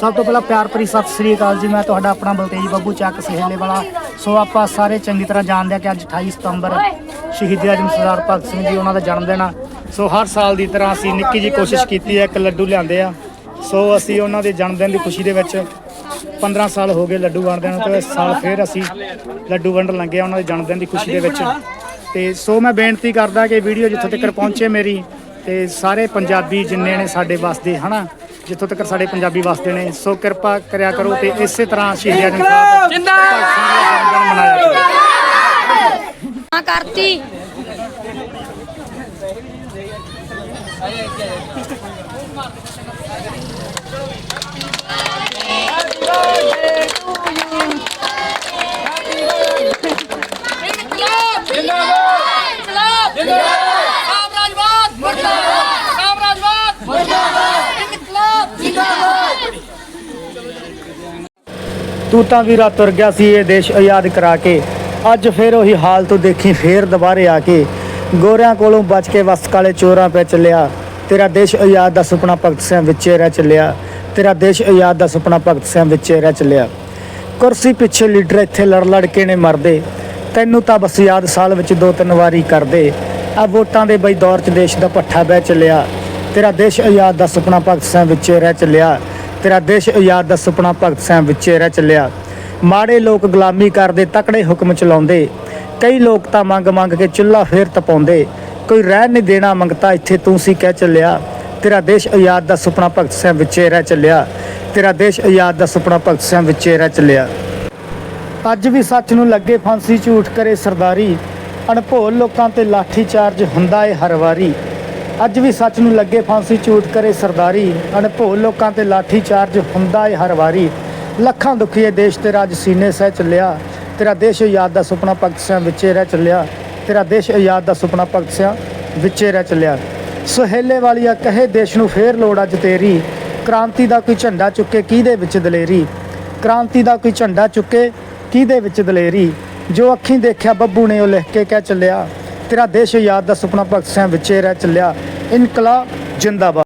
ਸਭ ਤੋਂ ਪਹਿਲਾਂ ਪਿਆਰ ਭਰੀ ਸਤਿ ਸ੍ਰੀ ਅਕਾਲ ਜੀ। ਮੈਂ ਤੁਹਾਡਾ ਆਪਣਾ ਬਲਤੇਜ ਬੱਬੂ ਚੱਕ ਸਹੇਲੇ ਵਾਲਾ। ਸੋ ਆਪਾਂ ਸਾਰੇ ਚੰਗੀ ਤਰ੍ਹਾਂ ਜਾਣਦੇ ਹਾਂ ਕਿ ਅੱਜ 28 ਸਤੰਬਰ ਸ਼ਹੀਦੀ ਆਜਮ ਸਰਦਾਰ ਭਗਤ ਸਿੰਘ ਜੀ ਉਹਨਾਂ ਦਾ ਜਨਮ ਦਿਨ ਆ। ਸੋ ਹਰ ਸਾਲ ਦੀ ਤਰ੍ਹਾਂ ਅਸੀਂ ਨਿੱਕੀ ਜੀ ਕੋਸ਼ਿਸ਼ ਕੀਤੀ ਹੈ ਇੱਕ ਲੱਡੂ ਲਿਆਂਦੇ ਆ। ਸੋ ਅਸੀਂ ਉਹਨਾਂ ਦੇ ਜਨਮ ਦਿਨ ਦੀ ਖੁਸ਼ੀ ਦੇ ਵਿੱਚ 15 ਸਾਲ ਹੋ ਗਏ ਲੱਡੂ ਵੰਡਦੇ ਨੂੰ ਤੇ ਸਾਲ ਫਿਰ ਅਸੀਂ ਲੱਡੂ ਵੰਡਣ ਲੱਗੇ ਆ ਉਹਨਾਂ ਦੇ ਜਨਮ ਦਿਨ ਦੀ ਖੁਸ਼ੀ ਦੇ ਵਿੱਚ। ਤੇ ਸੋ ਮੈਂ ਬੇਨਤੀ ਕਰਦਾ ਕਿ ਵੀਡੀਓ ਜਿੱਥੋਂ ਤੱਕ ਪਹੁੰਚੇ ਮੇਰੀ ਤੇ ਸਾਰੇ ਪੰਜਾਬੀ ਜਿੰਨੇ ਨੇ ਸਾਡੇ ਵਸਦੇ, ਹਨਾ? ਜਿੱਥੋਂ ਤੱਕ ਸਾਡੇ ਪੰਜਾਬੀ ਵਸਦੇ ਨੇ ਸੋ ਕਿਰਪਾ ਕਰਿਆ ਕਰੋ ਤੇ ਇਸੇ ਤਰ੍ਹਾਂ ਸ਼ਹੀਦੀ ਆਜਮ ਸਾਹਿਬ ਜਿੰਦਾਬਾਦ! ਜਨਮ ਦਿਨ ਮਨਾਇਆ ਕਰੋ ਹਾਂ ਕਰਤੀ ਜਿੰਦਾਬਾਦ ਸਾਮਰਾਜਵਾਦ ਮੁਰਦਾਬਾਦ ਸਾਮਰਾਜਵਾਦ ਮੁਰਦਾਬਾਦ ਇਨਕਲਾਬ ਜਿੰਦਾਬਾਦ ਤੂੰ ਤਾਂ ਵੀਰਾ ਤੁਰ ਗਿਆ ਸੀ ਇਹ ਦੇਸ਼ ਆਜ਼ਾਦ ਕਰਾ ਕੇ। ਅੱਜ ਫੇਰ ਉਹੀ ਹਾਲ ਤੂੰ ਦੇਖੀ, ਫੇਰ ਦੁਬਾਰੇ ਆ ਕੇ। ਗੋਰਿਆਂ ਕੋਲੋਂ ਬਚ ਕੇ ਵਸ ਕਾਲੇ ਚੋਰਾਂ ਪੈ ਚੱਲਿਆ। ਤੇਰਾ ਦੇਸ਼ ਆਜ਼ਾਦ ਦਾ ਸੁਪਨਾ ਭਗਤ ਸਿੰਘ ਵਿੱਚੇ ਰਹਿ ਚੱਲਿਆ। ਤੇਰਾ ਦੇਸ਼ ਆਜ਼ਾਦ ਦਾ ਸੁਪਨਾ ਭਗਤ ਸਿੰਘ ਵਿੱਚੇ ਰਹਿ ਚੱਲਿਆ। ਕੁਰਸੀ ਪਿੱਛੇ ਲੀਡਰ ਇੱਥੇ ਲੜ ਲੜ ਕੇ ਨੇ ਮਰਦੇ। ਤੈਨੂੰ ਤਾਂ ਬਸ ਯਾਦ ਸਾਲ ਵਿੱਚ ਦੋ ਤਿੰਨ ਵਾਰੀ ਕਰਦੇ। ਆ ਵੋਟਾਂ ਦੇ ਬਈ ਦੌਰ 'ਚ ਦੇਸ਼ ਦਾ ਪੱਠਾ ਬਹਿ ਚੱਲਿਆ। ਤੇਰਾ ਦੇਸ਼ ਆਜ਼ਾਦ ਦਾ ਸੁਪਨਾ ਭਗਤ ਸਿੰਘ ਵਿੱਚੇ ਰਹਿ ਚੱਲਿਆ। ਤੇਰਾ ਦੇਸ਼ ਆਜ਼ਾਦ ਦਾ ਸੁਪਨਾ ਭਗਤ ਸਿੰਘ ਵਿੱਚੇ ਰਹਿ ਚੱਲਿਆ। ਮਾੜੇ ਲੋਕ ਗੁਲਾਮੀ ਕਰਦੇ, ਤਕੜੇ ਹੁਕਮ ਚਲਾਉਂਦੇ। ਕਈ ਲੋਕ ਤਾਂ ਮੰਗ ਮੰਗ ਕੇ ਚੁੱਲ੍ਹਾ ਫੇਰ ਤਪਾਉਂਦੇ। ਕੋਈ ਰਹਿਣ ਨਹੀਂ ਦੇਣਾ ਮੰਗਤਾ, ਇੱਥੇ ਤੂੰ ਸੀ ਕਹਿ ਚੱਲਿਆ। ਤੇਰਾ ਦੇਸ਼ ਆਜ਼ਾਦ ਦਾ ਸੁਪਨਾ ਭਗਤ ਸਿੰਘ ਵਿਚੇਰਾ ਚੱਲਿਆ। ਤੇਰਾ ਦੇਸ਼ ਆਜ਼ਾਦ ਦਾ ਸੁਪਨਾ ਭਗਤ ਸਿੰਘ ਵਿਚੇਰਾ ਚੱਲਿਆ। ਅੱਜ ਵੀ ਸੱਚ ਨੂੰ ਲੱਗੇ ਫਾਂਸੀ ਝੂਠ ਕਰੇ ਸਰਦਾਰੀ। ਅਣਭੋਲ ਲੋਕਾਂ ਤੇ ਲਾਠੀ ਚਾਰਜ ਹੁੰਦਾ ਏ ਹਰ ਵਾਰੀ। ਅੱਜ ਵੀ ਸੱਚ ਨੂੰ ਲੱਗੇ ਫਾਂਸੀ ਝੂਠ ਕਰੇ ਸਰਦਾਰੀ। ਅਣਭੋਲ ਲੋਕਾਂ ਤੇ ਲਾਠੀ ਚਾਰਜ ਹੁੰਦਾ ਏ ਹਰ ਵਾਰੀ। ਲੱਖਾਂ ਦੁਖੀਏ ਦੇਸ਼ ਤੇ ਰਾਜ ਸੀਨੇ ਸਹਿ ਚੱਲਿਆ। ਤੇਰਾ ਦੇਸ਼ ਆਜ਼ਾਦ ਦਾ ਸੁਪਨਾ ਭਗਤ ਸਿੰਘ ਵਿੱਚੇ ਰਹਿ ਚੱਲਿਆ। ਤੇਰਾ ਦੇਸ਼ ਆਜ਼ਾਦ ਦਾ ਸੁਪਨਾ ਭਗਤ ਸਿੰਘ ਵਿੱਚੇ ਰਹਿ ਚੱਲਿਆ। ਸੁਹੇਲੇ ਵਾਲੀਆ ਕਹੇ ਦੇਸ਼ ਨੂੰ ਫੇਰ ਲੋੜ ਅੱਜ ਤੇਰੀ। ਕ੍ਰਾਂਤੀ ਦਾ ਕੋਈ ਝੰਡਾ ਚੁੱਕੇ ਕਿਹਦੇ ਵਿੱਚ ਦਲੇਰੀ? ਕ੍ਰਾਂਤੀ ਦਾ ਕੋਈ ਝੰਡਾ ਚੁੱਕੇ ਕਿਹਦੇ ਵਿੱਚ ਦਲੇਰੀ? ਜੋ ਅੱਖੀਂ ਦੇਖਿਆ ਬੱਬੂ ਨੇ ਉਹ ਲਿਖ ਕੇ ਕਹਿ ਚੱਲਿਆ। ਤੇਰਾ ਦੇਸ਼ ਆਜ਼ਾਦ ਦਾ ਸੁਪਨਾ ਭਗਤ ਸਿੰਘ ਵਿੱਚੇ ਰਹਿ ਚੱਲਿਆ। ਇਨਕਲਾਬ ਜਿੰਦਾਬਾਦ।